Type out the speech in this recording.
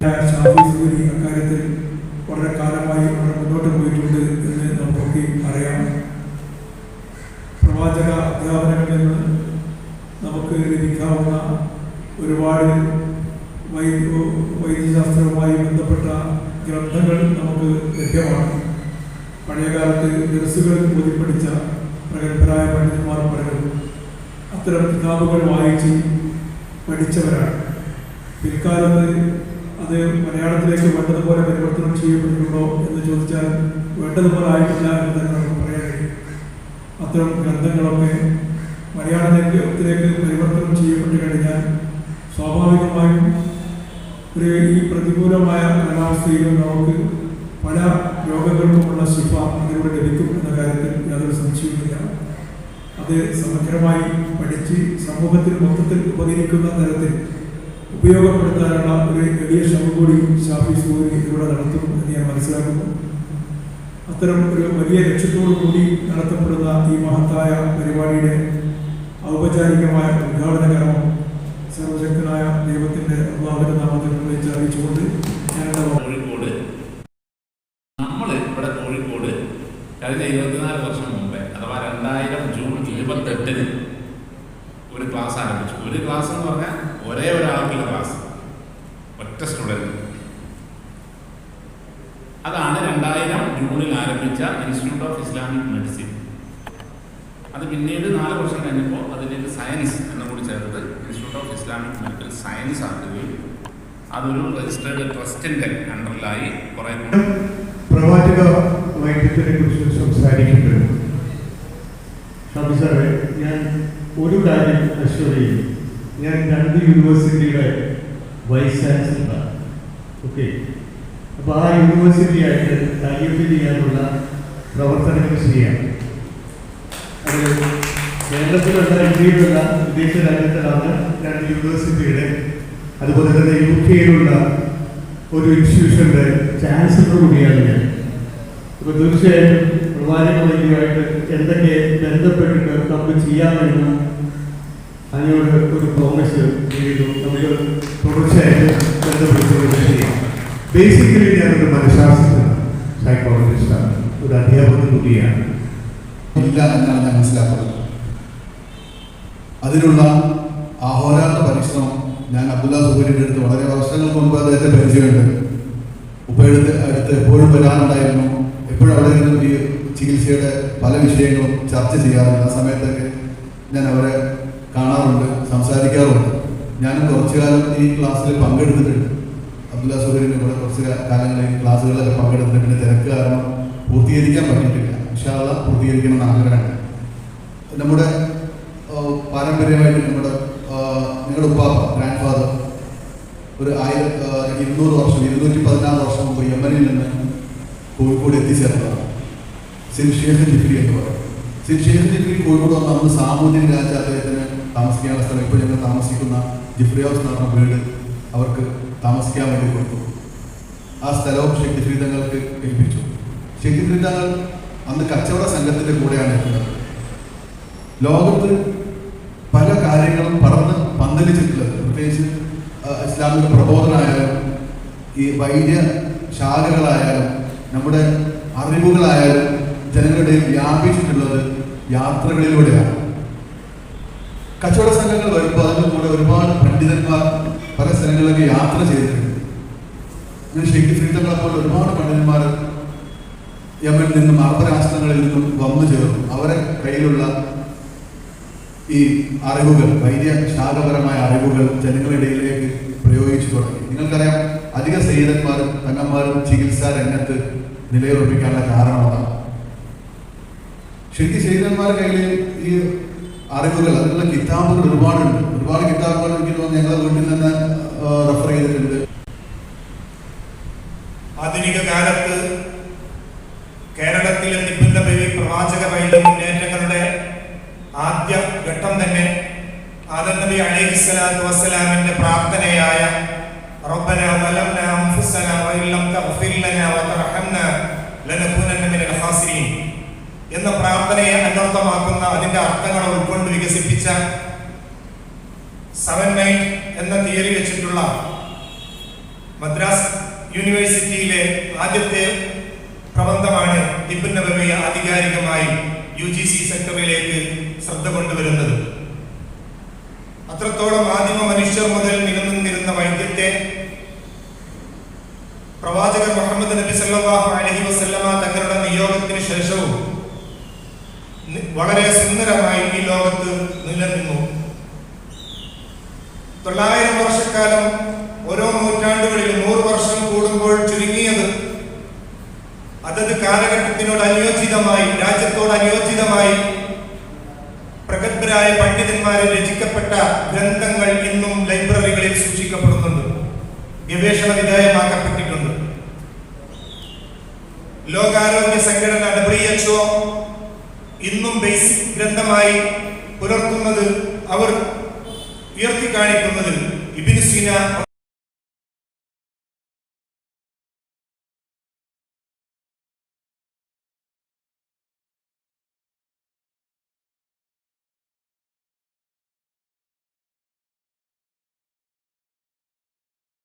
ഷാഫി സൂരി അക്കാര്യത്തിൽ വളരെ കാലമായി വളരെ മുന്നോട്ട് പോയിട്ടുണ്ട് എന്ന് നമുക്കൊക്കെ അറിയാം. പ്രവാചക അധ്യാപനങ്ങളിൽ നിന്ന് നമുക്ക് ലഭിക്കാവുന്ന ഒരുപാട് വൈദ്യ വൈദ്യശാസ്ത്രവുമായി ബന്ധപ്പെട്ട ഗ്രന്ഥങ്ങൾ നമുക്ക് ലഭ്യമാണ്. പഴയകാലത്ത് പ്രഗത്ഭരായ പണ്ഡിതന്മാർ പലരും അത്തരം കിതാബുകൾ വായിച്ച് പഠിച്ചവരാണ്. പിൽക്കാലത്ത് അത് മലയാളത്തിലേക്ക് വേണ്ടതുപോലെ പരിവർത്തനം ചെയ്യപ്പെട്ടിട്ടുണ്ടോ എന്ന് ചോദിച്ചാൽ വേണ്ടതുപോലെ ആയിട്ടില്ല എന്ന് തന്നെ നമുക്ക് പറയാൻ കഴിയും. അത്തരം ഗ്രന്ഥങ്ങളൊക്കെ മലയാളത്തിലേക്ക് പരിവർത്തനം ചെയ്യപ്പെട്ട് കഴിഞ്ഞാൽ സ്വാഭാവികമായും ഒരു ഈ പ്രതികൂലമായ കാലാവസ്ഥയിലും നമുക്ക് പല രോഗങ്ങൾക്കുമുള്ള ശിഫ അതിലൂടെ ലഭിക്കും എന്ന കാര്യത്തിൽ യാതൊരു സംശയവുമില്ല. അത് സമഗ്രമായി പഠിച്ച് സമൂഹത്തിൽ മൊത്തത്തിൽ ഉപകരിക്കുന്ന തരത്തിൽ ഉപയോഗപ്പെടുത്താനുള്ള ഒരു വലിയ ശ്രമം കൂടി ഷാഫി സൂരി ഇവിടെ നടത്തും എന്ന് ഞാൻ മനസ്സിലാക്കുന്നു. അത്തരം ഒരു വലിയ ലക്ഷ്യത്തോടു കൂടി നടത്തപ്പെടുന്ന ഈ മഹത്തായ പരിപാടിയുടെ ഔപചാരികമായ ഉദ്ഘാടന കർമ്മം സർവശക്തനായ ദൈവത്തിന്റെ അള്ളാഹുവിന്റെ നാമത്തിൽ വിളിച്ച് അറിയിച്ചുകൊണ്ട് എന്റെ കോഴിക്കോട്. നമ്മൾ ഇവിടെ കോഴിക്കോട് കഴിഞ്ഞ ഇരുപത്തിനാല് വർഷം മുമ്പേ അഥവാ രണ്ടായിരം ജൂൺ ഇരുപത്തെട്ടിന് ഒരു ക്ലാസ് ആരംഭിച്ചു. ഒരു ക്ലാസ് എന്ന് പറഞ്ഞാൽ ഒരേ ഒരാൾക്കുള്ള ക്ലാസ്. ഒറ്റ സ്റ്റുഡന്റ് അതാണ് രണ്ടായിരം ജൂണിൽ ആരംഭിച്ച ഇൻസ്റ്റിറ്റ്യൂട്ട് ഓഫ് ഇസ്ലാമിക് മെഡിസിൻ. അത് പിന്നീട് നാല് വർഷം കഴിഞ്ഞപ്പോൾ അതിലേക്ക് സയൻസ് എന്ന കൂടി ചേർത്ത് institute of Islamic medical science ആക്കുകയും അതൊരു രജിസ്റ്റേർഡ് ട്രസ്റ്റിന്റെ അണ്ടറിലായി കുറെ പ്രവാചക വൈദ്യത്തിനെ കുറിച്ച് സംസാരിക്കുമ്പോൾ ഞാൻ ഒരു കാര്യം ചെയ്യും ഞാൻ രണ്ട് യൂണിവേഴ്സിറ്റിയുടെ വൈസ് ചാൻസലറാണ് ഓക്കെ അപ്പോൾ ആ യൂണിവേഴ്സിറ്റി യൂണിവേഴ്സിറ്റിയായിട്ട് ടൈപ്പ് ചെയ്യാനുള്ള പ്രവർത്തനങ്ങൾ ചെയ്യാം അത് കേരളത്തിലുള്ള ഇന്ത്യയിലുള്ള വിദേശ രാജ്യത്തിലാണ് രണ്ട് യൂണിവേഴ്സിറ്റിയുടെ അതുപോലെ തന്നെ യു കെയിലുള്ള ഒരു ഇൻസ്റ്റിറ്റ്യൂഷന്റെ ചാൻസലർ കൂടിയാണ് ഞാൻ. അപ്പോൾ തീർച്ചയായിട്ടും പ്രവാചകമായിട്ട് എന്തൊക്കെ ബന്ധപ്പെട്ടിട്ട് നമുക്ക് ചെയ്യാമെന്ന് അതിനോട് ഒരു പ്രോമിസ് ചെയ്തു. നമുക്ക് തുടർച്ചയായിട്ട് ബന്ധപ്പെട്ടുകൊണ്ട് ചെയ്യാം. ബേസിക്കലി ഞാനൊരു മനഃശാസ്ത്രജ്ഞനാണ് സൈക്കോളജിസ്റ്റാണ് ഒരു അധ്യാപകൻ കൂടിയാണ് ഇല്ല എന്നാണ് ഞാൻ മനസ്സിലാക്കുന്നത്. അതിനുള്ള ആഹോരാത്ര പരിശ്രമം ഞാൻ അബ്ദുല്ല സുബൈറിന്റെ അടുത്ത് വളരെ വർഷങ്ങൾക്ക് മുമ്പ് അദ്ദേഹത്തെ പരിചയമുണ്ട്. ഉപ്പയുടെ അടുത്ത് എപ്പോഴും വരാറുണ്ടായിരുന്നു. എപ്പോഴും അവിടെ നിന്നും ഈ ചികിത്സയുടെ പല വിഷയങ്ങളും ചർച്ച ചെയ്യാറുണ്ട്. ആ സമയത്തൊക്കെ ഞാൻ അവരെ ഈ ക്ലാസ്സിൽ പങ്കെടുത്തിട്ടുണ്ട്. അബ്ദുല്ല സുബൈറിന്റെ ഇവിടെ കുറച്ച് കാലങ്ങളിൽ ക്ലാസ്സുകളിലൊക്കെ പങ്കെടുത്തിട്ട് പിന്നെ തിരക്ക് കാരണം പൂർത്തീകരിക്കാൻ പറ്റിയിട്ടില്ല. വിശാല പൂർത്തീകരിക്കണം എന്ന് ആഗ്രഹമുണ്ട്. നമ്മുടെ പാരമ്പര്യമായിട്ട് നമ്മുടെ നിങ്ങളുടെ ഉപ്പാപ്പ ഗ്രാൻഡ് ഫാദർ ഒരു ആയിരം ആ, ഇരുന്നൂറ് വർഷം ഇരുന്നൂറ്റി പതിനാറ് വർഷം മുമ്പ് യമനിൽ നിന്ന് കോഴിക്കോട് എത്തിച്ചേർന്നതാണ്. സിൻ ഷേഖ് ജിഫ്രി എന്ന് പറയും. സിൻ ഷേഖ് ജിഫ്രി കോഴിക്കോട് വന്ന അന്ന് സാമൂതിരി രാജ അദ്ദേഹത്തിന് താമസിക്കാനുള്ള സ്ഥലം ഇപ്പോൾ ഞങ്ങൾ താമസിക്കുന്ന ജിഫ്രി ഹൗസ് എന്ന് വീട് അവർക്ക് താമസിക്കാൻ വേണ്ടി കൊടുത്തു. ആ സ്ഥലവും ഷെയ്ഖ് ജിഫ്രി തങ്ങൾക്ക് ഏൽപ്പിച്ചു തങ്ങൾ അന്ന് കച്ചവട സംഘത്തിന്റെ കൂടെയാണ് എത്തുന്നത് ലോകത്ത് പല കാര്യങ്ങളും പറന്ന് പന്തലിച്ചിട്ടുള്ളത്. പ്രത്യേകിച്ച് ഇസ്ലാമിക പ്രബോധനമായാലും ഈ വൈദ്യ ശാഖകളായാലും നമ്മുടെ അറിവുകളായാലും ജനങ്ങളുടെ വ്യാപിച്ചിട്ടുള്ളത് യാത്രകളിലൂടെയാണ്. കച്ചവട സംഘങ്ങൾ വരുമ്പോൾ അതിന്റെ കൂടെ ഒരുപാട് പണ്ഡിതന്മാർ പല സ്ഥലങ്ങളിലൊക്കെ യാത്ര ചെയ്തിട്ടുണ്ട്. ഞാൻ ഷെയ്ഖ് ഫ്രീതങ്ങളെ പോലെ ഒരുപാട് പണ്ഡിതന്മാർ യമനിൽ നിന്നും അറബ് രാഷ്ട്രങ്ങളിൽ നിന്നും വന്നു ചേർന്നു. അവരെ കയ്യിലുള്ള ഈ അറിവുകൾ വൈദ്യ ശാഖപരമായ അറിവുകൾ ജനങ്ങളിടയിലേക്ക് പ്രയോഗിച്ചു തുടങ്ങി. നിങ്ങൾക്കറിയാം അധിക സൈനികന്മാരും തങ്ങന്മാരും ചികിത്സാ രംഗത്ത് നിലയുറപ്പിക്കാനുള്ള കാരണമാണ്. ശരിക്കും സൈനികന്മാരുടെ കയ്യിൽ ഈ അറിവുകൾ അതിനുള്ള കിതാബുകൾ ഒരുപാടുണ്ട്. ഒരുപാട് കിതാബുകൾ എനിക്ക് തോന്നുന്നു ഞങ്ങളുടെ വീട്ടിൽ നിന്ന് റെഫർ ചെയ്തിട്ടുണ്ട്. ആധുനിക കാലത്ത് കേരളത്തിലെ നിബിന്റെ ബേബി പ്രവാചക വൈദ്യ മുന്നേറ്റങ്ങളുടെ ആദ്യ ഘട്ടം തന്നെ ആദനബി അലൈഹി സ്വലാത്തു വസ്സലാമിന്റെ പ്രാർത്ഥനയായ റബ്ബന അൻഫുസന വഇല്ലം തഗ്ഫിർ ലനാ വതർഹംന ലനകൂനന്ന മിനൽ ഖാസിരീൻ എന്ന പ്രാർത്ഥനയെ അന്വർത്ഥമാക്കുന്ന അതിന്റെ അർത്ഥങ്ങൾ ഉൾക്കൊണ്ട് വികസിപ്പിച്ച സെവൻ നൈറ്റ് എന്ന തിയറി വെച്ചിട്ടുള്ള മദ്രാസ് യൂണിവേഴ്സിറ്റിയിലെ ആദ്യത്തെ പ്രബന്ധമാണ് ഇബിൻ ആധികാരികമായി യു ജി സി സെക്ടറിലേക്ക് ശ്രദ്ധ കൊണ്ടുവരുന്നത്. അത്രത്തോളം ആദിമ മനുഷ്യർ മുതൽ നിലനിന്നിരുന്ന വൈദ്യത്തെ പ്രവാചകർ മുഹമ്മദ് നബി സല്ലാഹു അലഹി വസ്ലമ തങ്ങളുടെ നിയോഗത്തിന് ശേഷവും വളരെ സുന്ദരമായി ഈ ലോകത്ത് നിലനിന്നു. തൊള്ളായിരം വർഷക്കാലം ഓരോ നൂറ്റാണ്ടുകളിൽ നൂറ് വർഷം കൂടുമ്പോൾ ചുരുങ്ങിയത് അതത് കാലഘട്ടത്തിനോട് അനുയോജിതമായി രാജ്യത്തോട് അനുയോജിതമായി പ്രഗത്ഭരായ പണ്ഡിതന്മാരെ രചിക്കപ്പെട്ട ഗ്രന്ഥങ്ങൾ ഇന്നും ലൈബ്രറികളിൽ സൂക്ഷിക്കപ്പെടുന്നുണ്ട്. ഗവേഷണ വിധേയമാക്കപ്പെട്ടിട്ടുണ്ട്. ലോകാരോഗ്യ സംഘടന ഡബ്ല്യു എച്ച്ഒ ഇന്നും ബേസിക് ഗ്രന്ഥമായി പുലർത്തുന്നത് അവർ ഉയർത്തി കാണിക്കുന്നത് ഇബിന് സീന